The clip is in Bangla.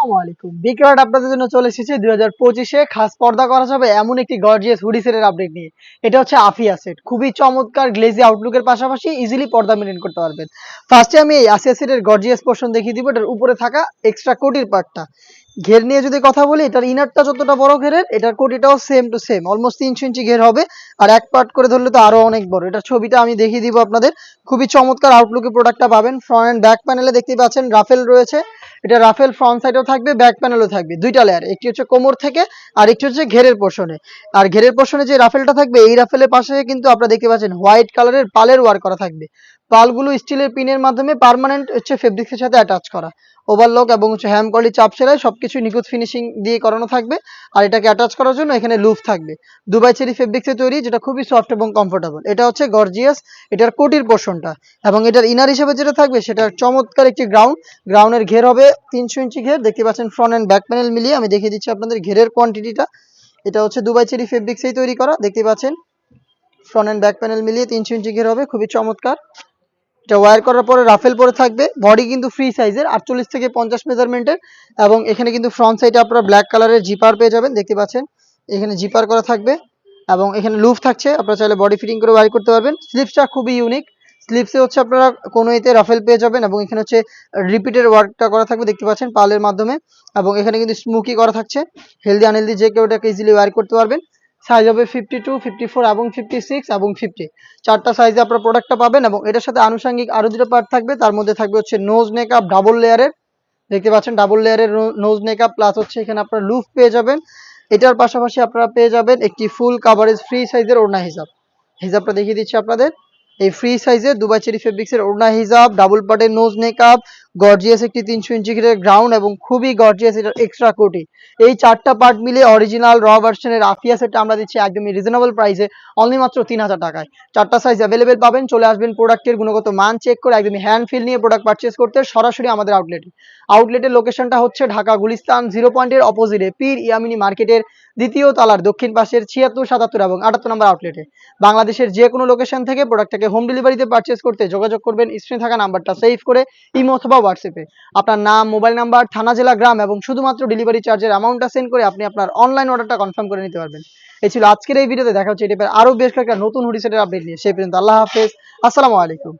আসসালামু আলাইকুম। বিক্রয় আপনাদের জন্য চলে এসেছে দুই হাজার পঁচিশে। খাস পর্দা করা যাবে এমন একটি গর্জিয়াস হুডি সেটের আপডেট নিয়ে। এটা হচ্ছে আফিয়া সেট খুবই চমৎকার গ্লেজি আউটলুকের পাশাপাশি ইজিলি পর্দা মেনটেন করতে পারবেন। ফার্স্টে আমি এই আসিয়া সেটের গর্জিয়াস পোর্শন দেখিয়ে দিব। এটার উপরে থাকা এক্সট্রা কোটির পার্টটা ঘের নিয়ে যদি কথা বলি, এটার ইনারটা যতটা বড় ঘেরের, এটার কোটিটাও সেম টু সেম অলমোস্ট তিনশো ইঞ্চি ঘের হবে। আর এক পার্ট করে ধরলে তো আরও অনেক বড়। এটার ছবিটা আমি দেখিয়ে দিব আপনাদের। খুবই চমৎকার আউটলুকে প্রোডাক্টটা পাবেন। ফ্রন্ট অ্যান্ড ব্যাক প্যানেলে দেখতে পাচ্ছেন রাফেল রয়েছে। এটা রাফেল ফ্রন্ট সাইডেও থাকবে ব্যাক প্যানেলও থাকবে। দুইটা লেয়ার একটি হচ্ছে কোমর থেকে, আর একটি হচ্ছে ঘেরের পোর্শনে আর ঘেরের পোর্শনে যে রাফেলটা থাকবে, এই রাফেলের পাশে কিন্তু আপনারা দেখতে পাচ্ছেন হোয়াইট কালারের পালের ওয়ার্ক করা থাকবে। পালগুলো স্টিলের পিনের মাধ্যমে পার্মানেন্ট হচ্ছে ফেব্রিক্সের সাথে অ্যাটাচ করা। ওভারলক এবং হচ্ছে হ্যাম কোয়ালিটি চাপ সেলাই সবকিছু নিখুঁত ফিনিশিং দিয়ে করানো থাকবে। আর এটাকে অ্যাটাচ করার জন্য এখানে লুপ থাকবে। দুবাই চেরি ফেব্রিক্সে তৈরি, যেটা খুবই সফট এবং কমফোর্টেবল এটা হচ্ছে গর্জিয়াস এটার কোটির পোর্শনটা এবং এটার ইনার হিসেবে যেটা থাকবে, সেটা চমৎকার একটি গ্রাউন্ড গ্রাউন্ডের ঘের হবে তিনশো ইঞ্চি ঘের। দেখতে পাচ্ছেন ফ্রন্ট অ্যান্ড ব্যাক প্যানেল মিলিয়ে আমি দেখিয়ে দিচ্ছি আপনাদের ঘেরের কোয়ান্টিটিটা এটা হচ্ছে দুবাই চেরি ফেব্রিক্সেই তৈরি করা। দেখতে পাচ্ছেন ফ্রন্ট অ্যান্ড ব্যাক প্যানেল মিলিয়ে তিনশো ইঞ্চি ঘের হবে। খুবই চমৎকার। এটা ওয়্যার করার পরে রাফেল পরে থাকবে। বডি কিন্তু ফ্রি সাইজের আটচল্লিশ থেকে পঞ্চাশ মেজারমেন্টের এবং এখানে কিন্তু ফ্রন্ট সাইডে আপনারা ব্ল্যাক কালারের জিপার পেয়ে যাবেন, দেখতে পাচ্ছেন? এখানে জিপার করা থাকবে এবং এখানে লুফ থাকছে, আপনারা চাইলে বডি ফিটিং করে ওয়ার করতে পারবেন। স্লিপসটা খুবই ইউনিক স্লিপসে হচ্ছে আপনারা কোনো এতে রাফেল পেয়ে যাবেন এবং এখানে হচ্ছে রিপিটের ওয়ার্কটা করা থাকবে, দেখতে পাচ্ছেন? পালের মাধ্যমে এবং এখানে কিন্তু স্মুকি করা থাকছে। হেলদি আনহেলদি যে কেউ এটাকে ইজিলি ওয়ার করতে পারবেন। সাইজ হবে ফিফটি টু ফিফটি ফোর এবং ফিফটি সিক্স এবং ফিফটি চারটা সাইজে আপনার প্রোডাক্টটা পাবেন এবং এটার সাথে আনুষঙ্গিক আরও দুটো পার্ট থাকবে। তার মধ্যে থাকবে হচ্ছে নোজ নেকআপ ডাবল লেয়ারের দেখতে পাচ্ছেন ডাবল লেয়ারের নোজ নেকআপ প্লাস হচ্ছে এখানে আপনার লুফ পেয়ে যাবেন। এটার পাশাপাশি আপনারা পেয়ে যাবেন একটি ফুল কাভারেজ ফ্রি সাইজের ওড়না হিসাব হিসাবটা দেখিয়ে দিচ্ছি আপনাদের। এই ফ্রি সাইজের দুবাই চেরি ফেব্রিক্সের ওড়না হিসাব ডাবল পার্টের নোজ মেকআপ গর্জিয়াস একটি তিনশো ইঞ্চি গ্রাউন্ড এবং খুবই গর্জিয়াস এটার এক্সট্রা কোটি এই চারটা পার্ট মিলে অরিজিনাল র ভার্সনের আফিয়া সেটটা আমরা দিচ্ছি একদমই রিজনেবল প্রাইসে অনলি মাত্র তিন হাজার টাকায়। চারটা সাইজ অ্যাভেলেবেল পাবেন, চলে আসবেন প্রোডাক্টের গুণগত মান চেক করে একদমই হ্যান্ড ফিল নিয়ে প্রোডাক্ট পারচেস করতে সরাসরি আমাদের আউটলেটে আউটলেটের লোকেশনটা হচ্ছে ঢাকা গুলিস্তান জিরো পয়েন্টের অপোজিটে পীর ইয়ামিনী মার্কেটের দ্বিতীয় তলার দক্ষিণ পাশের ছিয়াত্তর, সাতাত্তর এবং আটাত্তর নম্বর আউটলেটে বাংলাদেশের যে কোনো লোকেশন থেকে প্রোডাক্টটাকে হোম ডেলিভারিতে পারচেস করতে যোগাযোগ করবেন স্ক্রিনে থাকা নাম্বারটা সেভ করে, ইমো অথবা হোয়াটসঅ্যাপে আপনার নাম মোবাইল নাম্বার থানা, জেলা, গ্রাম এবং শুধুমাত্র ডেলিভারি চার্জের অ্যামাউন্টটা সেন্ড করে আপনি আপনার অনলাইন অর্ডারটা কনফার্ম করে নিতে পারবেন। এই ছিল আজকের এই ভিডিওতে দেখা হচ্ছে এই টাইপের আরও বেশ কয়েকটা নতুন হুডি সেটের আপডেট নিয়ে। সেই পর্যন্ত আল্লাহ হাফেজ। আসসালামু আলাইকুম।